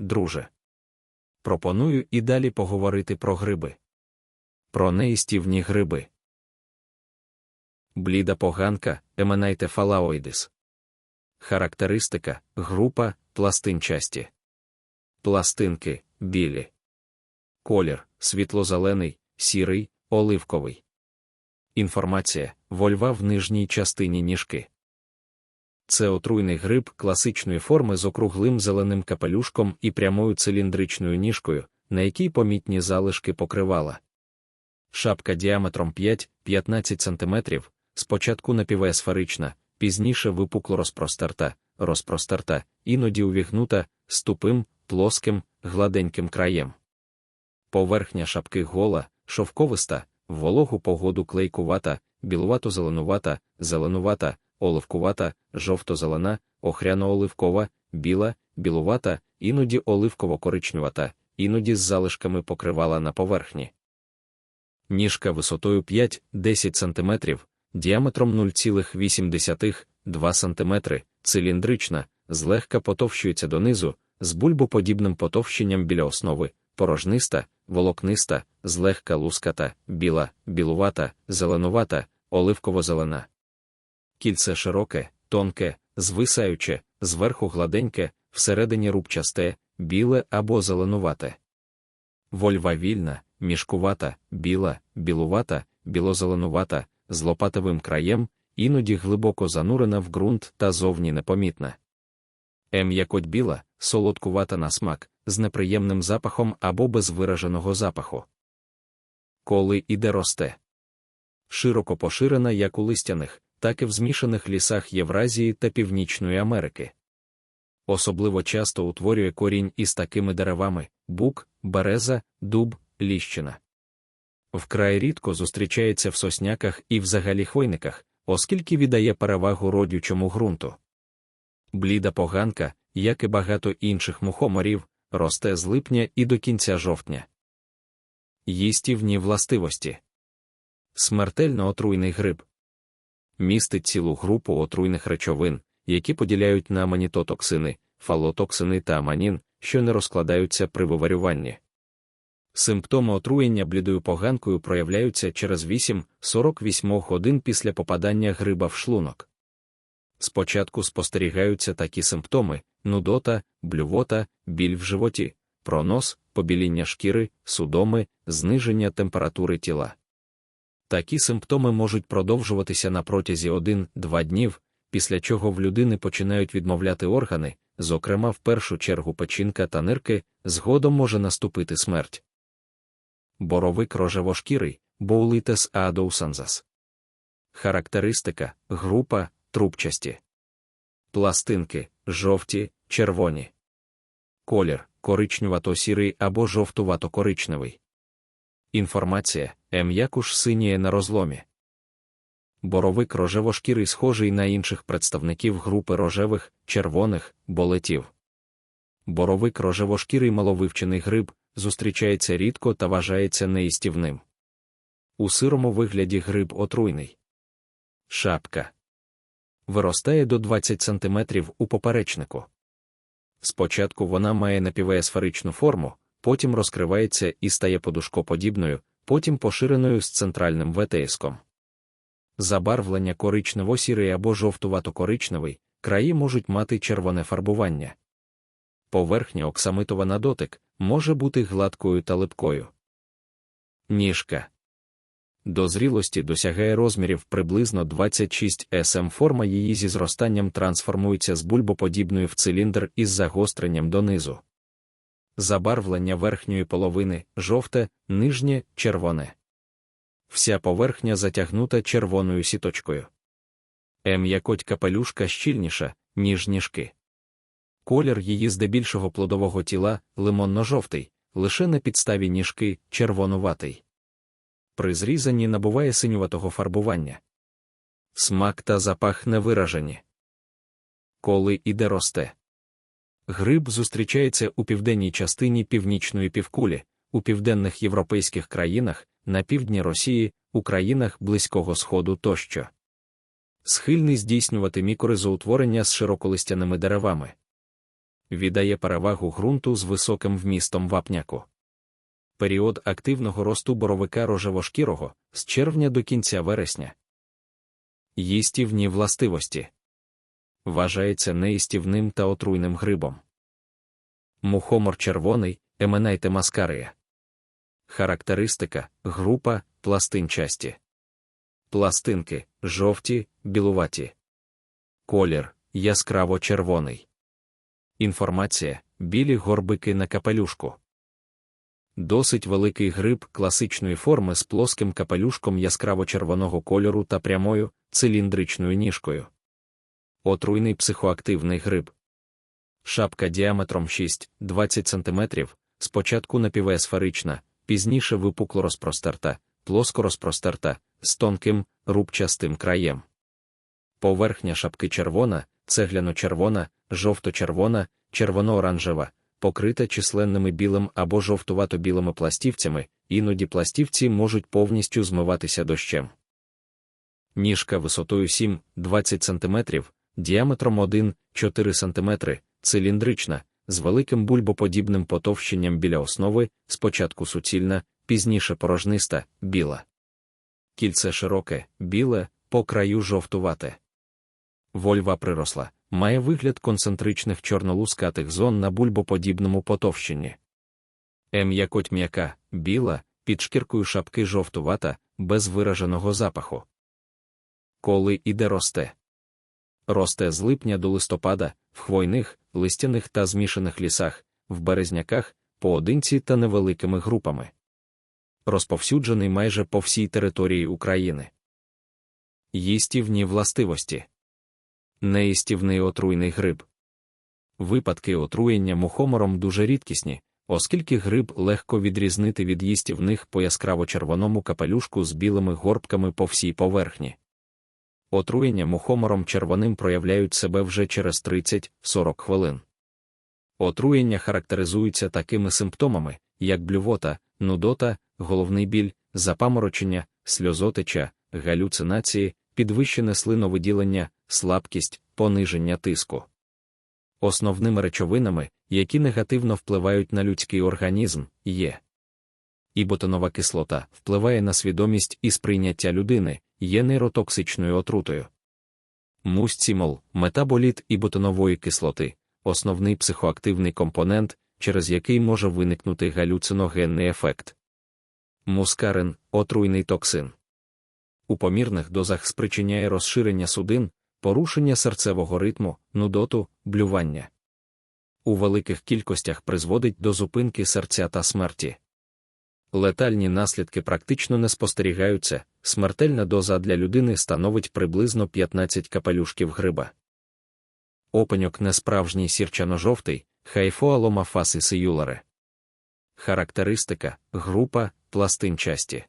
друже. Пропоную і далі поговорити про гриби. Про неїстівні гриби. Бліда поганка, Еманайте фалаоїдис. Характеристика, група, пластинчасті. Пластинки білі. Колір світло-зелений, сірий, оливковий. Інформація вольва в нижній частині ніжки. Це отруйний гриб класичної форми з округлим зеленим капелюшком і прямою циліндричною ніжкою, на якій помітні залишки покривала. Шапка діаметром 5-15 см, спочатку напівесферична, пізніше випукло розпростерта, розпростерта, іноді увігнута, з тупим, плоским, гладеньким краєм. Поверхня шапки гола, шовковиста, в вологу погоду клейкувата, білувато-зеленувата, зеленувата, оливкувата, жовто-зелена, охряно-оливкова, біла, білувата, іноді оливково-коричневата, іноді з залишками покривала на поверхні. Ніжка висотою 5-10 см, діаметром 0,8-2 см, циліндрична, злегка потовщується донизу, з бульбоподібним потовщенням біля основи, порожниста, волокниста, злегка луската, біла, білувата, зеленувата, оливково-зелена. Кільце широке, тонке, звисаюче, зверху гладеньке, всередині рубчасте, біле або зеленувате. Вольва вільна, мішкувата, біла, білувата, білозеленувата, з лопатовим краєм, іноді глибоко занурена в ґрунт та зовні непомітна. М'якоть біла, солодкувата на смак, з неприємним запахом або без вираженого запаху. Коли іде росте. Широко поширена як у листяних, так і в змішаних лісах Євразії та Північної Америки. Особливо часто утворює корінь із такими деревами бук, береза, дуб, ліщина. Вкрай рідко зустрічається в сосняках і взагалі хвойниках, оскільки віддає перевагу родючому ґрунту. Бліда поганка, як і багато інших мухоморів, росте з липня і до кінця жовтня. Їстівні властивості смертельно отруйний гриб містить цілу групу отруйних речовин, які поділяють на манітотоксини, фалотоксини та аманін, що не розкладаються при виварюванні. Симптоми отруєння блідою поганкою проявляються через 8-48 годин після попадання гриба в шлунок. Спочатку спостерігаються такі симптоми: нудота, блювота, біль в животі, пронос, побіління шкіри, судоми, зниження температури тіла. Такі симптоми можуть продовжуватися на протязі 1-2 днів, після чого в людини починають відмовляти органи, зокрема в першу чергу печінка та нирки, згодом може наступити смерть. Боровик рожевошкірий, боулитес аадоусанзас. Характеристика, група, трубчасті. Пластинки, жовті, червоні. Колір коричневато-сірий або жовтувато-коричневий. Інформація м'якуш синіє на розломі. Боровик рожевошкірий схожий на інших представників групи рожевих, червоних, болетів. Боровик рожевошкірий маловивчений гриб зустрічається рідко та вважається неїстівним. У сирому вигляді гриб отруйний. Шапка виростає до 20 см у поперечнику. Спочатку вона має напівеєсферичну форму, потім розкривається і стає подушкоподібною, потім поширеною з центральним ветеїском. Забарвлення коричнево-сірий або жовтувато-коричневий, краї можуть мати червоне фарбування. Поверхня оксамитова на дотик може бути гладкою та липкою. Ніжка до зрілості досягає розмірів приблизно 26 см. Форма її зі зростанням трансформується з бульбоподібної в циліндр із загостренням донизу. Забарвлення верхньої половини жовте, нижнє червоне. Вся поверхня затягнута червоною сіточкою. М'якоть капелюшка щільніша, ніж ніжки. Колір її здебільшого плодового тіла лимонно-жовтий, лише на підставі ніжки червонуватий при зрізанні набуває синюватого фарбування. Смак та запах не виражені. Коли іде росте. Гриб зустрічається у південній частині північної півкулі, у південних європейських країнах, на півдні Росії, у країнах Близького Сходу тощо. Схильний здійснювати мікоризоутворення з широколистяними деревами. віддає перевагу ґрунту з високим вмістом вапняку. Період активного росту боровика рожевошкірого з червня до кінця вересня. Їстівні властивості вважається неїстівним та отруйним грибом. Мухомор червоний, еменайте маскарія. Характеристика, група, пластинчасті. Пластинки жовті, білуваті. Колір яскраво червоний. Інформація білі горбики на капелюшку. Досить великий гриб класичної форми з плоским капелюшком яскраво-червоного кольору та прямою циліндричною ніжкою. Отруйний психоактивний гриб. Шапка діаметром 6-20 см, спочатку напівесферична, пізніше випукло розпростерта, плоско розпростерта, з тонким, рубчастим краєм. Поверхня шапки червона, цегляно-червона, жовто-червона, червоно-оранжева, покрита численними білим або жовтувато-білими пластівцями, іноді пластівці можуть повністю змиватися дощем. Ніжка висотою 7-20 см, діаметром 1-4 см, циліндрична, з великим бульбоподібним потовщенням біля основи, спочатку суцільна, пізніше порожниста, біла. Кільце широке, біле, по краю жовтувате. Вольва приросла, має вигляд концентричних чорнолускатих зон на бульбоподібному потовщенні. М'якоть м'яка, біла, під шкіркою шапки жовтувата, без вираженого запаху. Коли іде росте. Росте з липня до листопада, в хвойних, листяних та змішаних лісах, в березняках, поодинці та невеликими групами. Розповсюджений майже по всій території України. Їстівні властивості неїстівний отруйний гриб. Випадки отруєння мухомором дуже рідкісні, оскільки гриб легко відрізнити від їстівних по яскраво-червоному капелюшку з білими горбками по всій поверхні. Отруєння мухомором червоним проявляють себе вже через 30-40 хвилин. Отруєння характеризуються такими симптомами, як блювота, нудота, головний біль, запаморочення, сльозотеча, галюцинації, підвищене слиновиділення, слабкість, пониження тиску. Основними речовинами, які негативно впливають на людський організм, є іботонова кислота впливає на свідомість і сприйняття людини, є нейротоксичною отрутою. Мустімол метаболіт іботонової кислоти, основний психоактивний компонент, через який може виникнути галюциногенний ефект. Мускарин отруйний токсин. У помірних дозах спричиняє розширення судин, порушення серцевого ритму, нудоту, блювання. У великих кількостях призводить до зупинки серця та смерті. Летальні наслідки практично не спостерігаються, смертельна доза для людини становить приблизно 15 капелюшків гриба. Опеньок несправжній сірчано-жовтий, хайфоаломафасиси юларе. Характеристика, група, пластинчасті.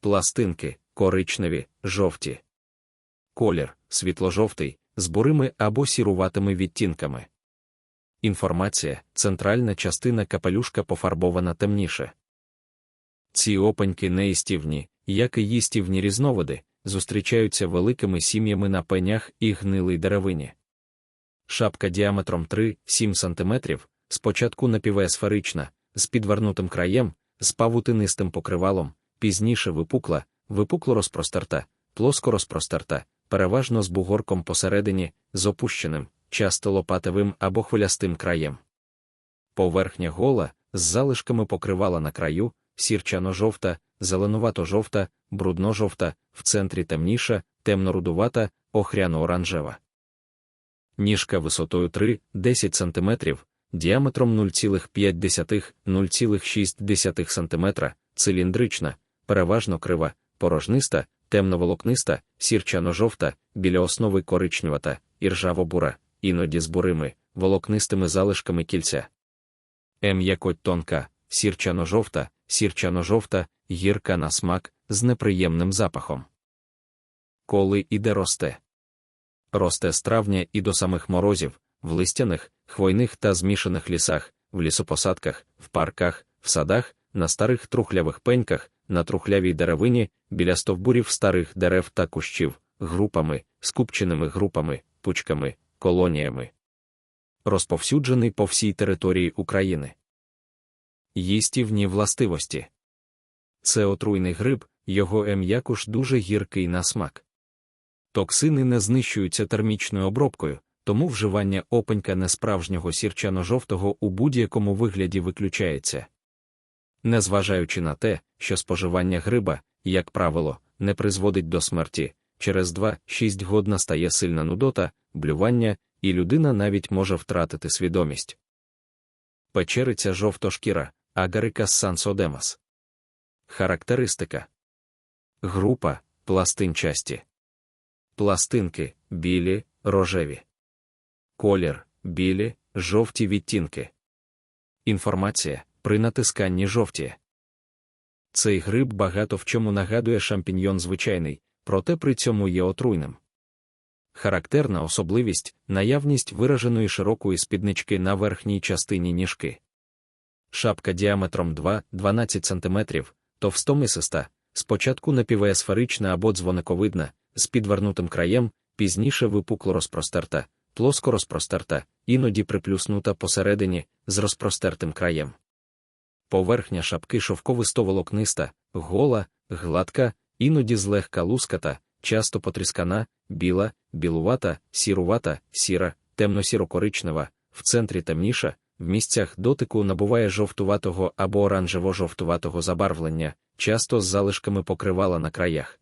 Пластинки коричневі, жовті. Колір світло-жовтий, з бурими або сіруватими відтінками. Інформація центральна частина капелюшка пофарбована темніше. Ці опеньки неїстівні, як і їстівні різновиди, зустрічаються великими сім'ями на пенях і гнилій деревині. Шапка діаметром 3-7 см, спочатку напівесферична, з підвернутим краєм, з павутинистим покривалом, пізніше випукла, випукло розпростерта, плоско розпростерта, переважно з бугорком посередині, з опущеним, часто лопатевим або хвилястим краєм. Поверхня гола, з залишками покривала на краю, сірчано-жовта, зеленувато-жовта, брудно-жовта, в центрі темніша, темно-рудувата, охряно-оранжева. Ніжка висотою 3-10 см, діаметром 0,5-0,6 см, циліндрична, переважно крива, порожниста, темноволокниста, сірчано-жовта, біля основи коричневата, іржаво-бура, іноді з бурими, волокнистими залишками кільця. М'якоть тонка, сірчано-жовта, сірчано-жовта, гірка на смак з неприємним запахом. Коли іде росте. Росте з травня і до самих морозів, в листяних, хвойних та змішаних лісах, в лісопосадках, в парках, в садах, на старих трухлявих пеньках, на трухлявій деревині, біля стовбурів старих дерев та кущів, групами, скупченими групами, пучками, колоніями. розповсюджений по всій території України. Їстівні властивості це отруйний гриб, його ем'якуш дуже гіркий на смак. Токсини не знищуються термічною обробкою, тому вживання опенька несправжнього сірчано-жовтого у будь-якому вигляді виключається. Незважаючи на те, що споживання гриба, як правило, не призводить до смерті, через 2-6 год настає сильна нудота, блювання, і людина навіть може втратити свідомість. Печериця жовтошкіра, агарикас сансодемас. Характеристика Група пластинчасті. Пластинки білі, рожеві. Колір білі, жовті відтінки. Інформація при натисканні жовті. Цей гриб багато в чому нагадує шампіньйон звичайний, проте при цьому є отруйним. Характерна особливість наявність вираженої широкої спіднички на верхній частині ніжки. Шапка діаметром 2-12 см, товстомисиста, спочатку напівеасферична або дзвониковидна, з підвернутим краєм, пізніше випукло розпростерта, плоско розпростерта, іноді приплюснута посередині з розпростертим краєм. Поверхня шапки шовковисто-волокниста, гола, гладка, іноді злегка луската, часто потріскана, біла, білувата, сірувата, сіра, темно-сіро-коричнева, в центрі темніша, в місцях дотику набуває жовтуватого або оранжево-жовтуватого забарвлення, часто з залишками покривала на краях.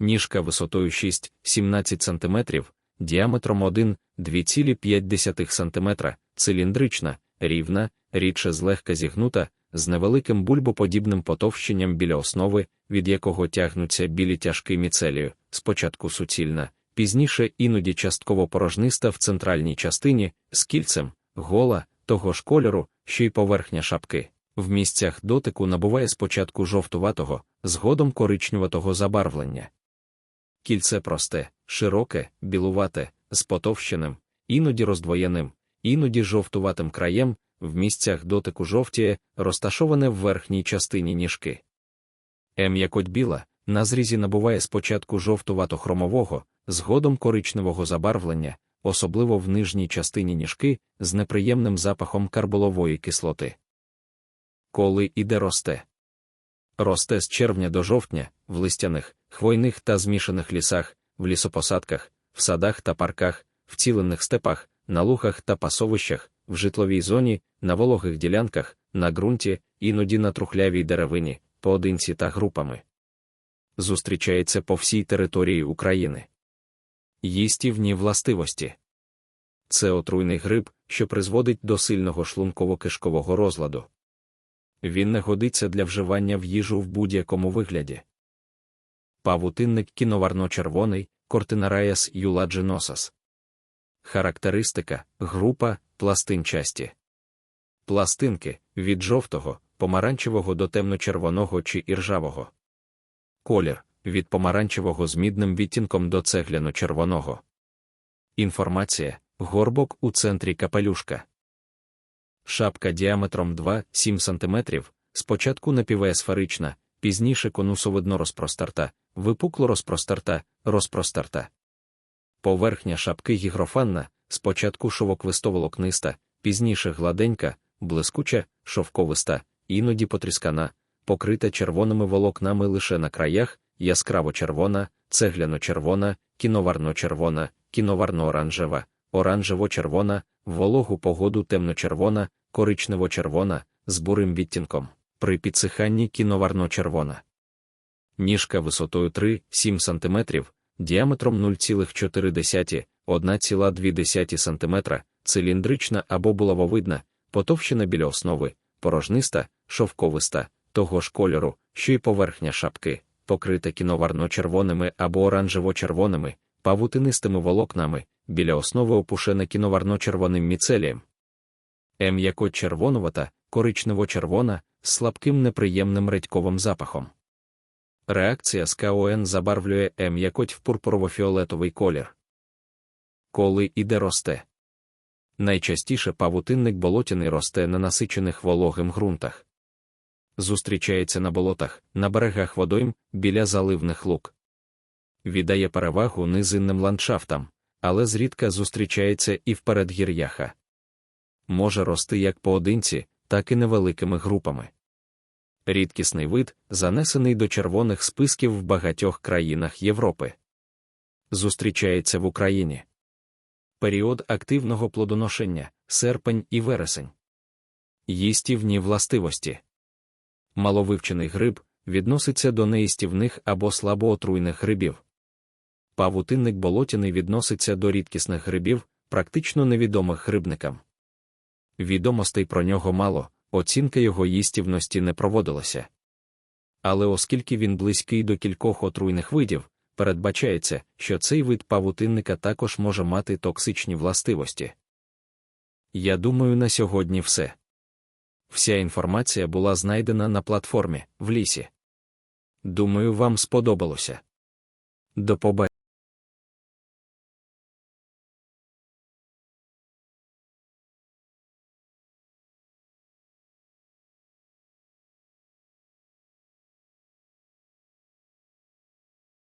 Ніжка висотою 6-17 см, діаметром 1-2,5 см, циліндрична, рівна, рідше злегка зігнута, з невеликим бульбоподібним потовщенням біля основи, від якого тягнуться білі тяжки міцелію, спочатку суцільна, пізніше іноді частково порожниста в центральній частині, з кільцем, гола, того ж кольору, що й поверхня шапки. В місцях дотику набуває спочатку жовтуватого, згодом коричневатого забарвлення. Кільце просте, широке, білувате, з потовщеним, іноді роздвоєним, іноді жовтуватим краєм, в місцях дотику жовтіє, розташоване в верхній частині ніжки. Ем'якоть біла, на зрізі набуває спочатку жовтувато-хромового, згодом коричневого забарвлення, особливо в нижній частині ніжки, з неприємним запахом карболової кислоти. Коли іде росте. Росте з червня до жовтня, в листяних, хвойних та змішаних лісах, в лісопосадках, в садах та парках, в цілених степах, на лухах та пасовищах, в житловій зоні, на вологих ділянках, на ґрунті, іноді на трухлявій деревині, поодинці та групами. Зустрічається по всій території України. Їстівні властивості це отруйний гриб, що призводить до сильного шлунково-кишкового розладу. Він не годиться для вживання в їжу в будь-якому вигляді. Павутинник кіноварно-червоний, кортинараєс юладжиносас. Характеристика група пластинчасті. Пластинки від жовтого, помаранчевого до темно-червоного чи іржавого. Колір від помаранчевого з мідним відтінком до цегляно-червоного. Інформація горбок у центрі капелюшка. Шапка діаметром 2-7 см, спочатку напівеасферична, пізніше конусовидно розпростерта, випукло розпростерта, розпростерта. Поверхня шапки гігрофанна, спочатку шовоквистоволокниста, пізніше гладенька, блискуча, шовковиста, іноді потріскана, покрита червоними волокнами лише на краях, яскраво червона, цегляно-червона, кіноварно-червона, кіноварно-оранжева, оранжево-червона, вологу погоду темно-червона, коричнево-червона, з бурим відтінком, при підсиханні кіноварно-червона. Ніжка висотою 3-7 см, діаметром 0,4-1,2 см, циліндрична або булавовидна, потовщена біля основи, порожниста, шовковиста, того ж кольору, що й поверхня шапки, покрита кіноварно-червоними або оранжево-червоними, павутинистими волокнами, біля основи опушена кіноварно-червоним міцелієм. Ем'яко червонувата, коричнево-червона, з слабким неприємним редьковим запахом. Реакція з КОН забарвлює ем'якоть в пурпурово-фіолетовий колір. Коли іде росте. Найчастіше павутинник болотяний росте на насичених вологим ґрунтах. Зустрічається на болотах, на берегах водойм, біля заливних лук. Віддає перевагу низинним ландшафтам, але зрідка зустрічається і в передгір'яха. Може рости як поодинці, так і невеликими групами. Рідкісний вид, занесений до червоних списків в багатьох країнах Європи. Зустрічається в Україні. Період активного плодоношення серпень і вересень. Їстівні властивості. Маловивчений гриб відноситься до неїстівних або слабоотруйних грибів. Павутинник болотяний відноситься до рідкісних грибів, практично невідомих грибникам. Відомостей про нього мало, оцінка його їстівності не проводилася. Але оскільки він близький до кількох отруйних видів, передбачається, що цей вид павутинника також може мати токсичні властивості. Я думаю, на сьогодні все. Вся інформація була знайдена на платформі в лісі. Думаю, вам сподобалося. До побачення.